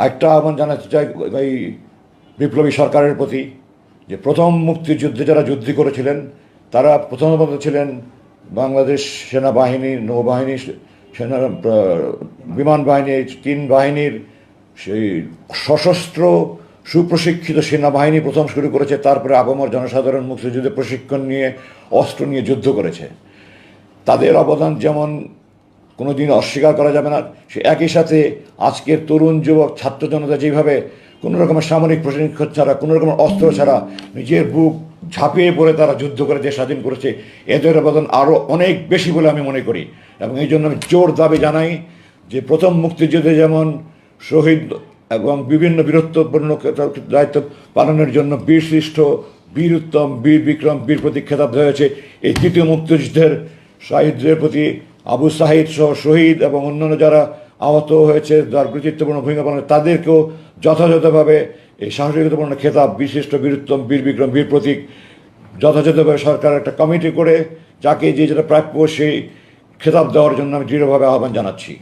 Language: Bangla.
আরেকটা আহ্বান জানাতে চাই এই বিপ্লবী সরকারের প্রতি যে প্রথম মুক্তিযুদ্ধে যারা যুদ্ধ করেছিলেন, তারা প্রথমত ছিলেন বাংলাদেশ সেনাবাহিনী, নৌবাহিনী, সেনা বিমান বাহিনী তিন বাহিনীর সেই সশস্ত্র সুপ্রশিক্ষিত সেনাবাহিনী প্রথম শুরু করেছে, তারপরে আপামর জনসাধারণ মুক্তিযুদ্ধে প্রশিক্ষণ নিয়ে, অস্ত্র নিয়ে যুদ্ধ করেছে। তাদের অবদান যেমন কোনোদিন অস্বীকার করা যাবে না। সে একই সাথে আজকের তরুণ যুবক, ছাত্র জনতা যেভাবে কোনো রকমের সামরিক প্রশিক্ষণ ছাড়া, কোনো রকমের অস্ত্র ছাড়া নিজের বুক ঝাঁপিয়ে পড়ে তারা যুদ্ধ করে দেশ স্বাধীন করেছে এদের অবদান আরও অনেক বেশি বলে আমি মনে করি। এবং এই জন্য আমি জোর দাবি জানাই যে প্রথম মুক্তিযুদ্ধে যেমন শহীদ এবং বিভিন্ন বীরত্বপূর্ণ দায়িত্ব পালনের জন্য বীরশ্রেষ্ঠ বীর উত্তম বীর বিক্রম বীর প্রতীক খেতাব হয়েছে এই তৃতীয় মুক্তিযুদ্ধের শহীদদের প্রতি আবু সাহিদ সহ শহীদ এবং অন্যান্য যারা আহত হয়েছে, যার গুরুত্বপূর্ণ ভূমিকা পালন তাদেরকেও যথাযথভাবে এই সাহসিকতাপূর্ণ খেতাব, বিশিষ্ট বীরুত্তম বীর বিক্রম, বীর প্রতীক, যথাযথভাবে সরকার একটা কমিটি করে, যাকে যে যেটা প্রাপ্য সেই খেতাব দেওয়ার জন্য আমি দৃঢ়ভাবে আহ্বান জানাচ্ছি।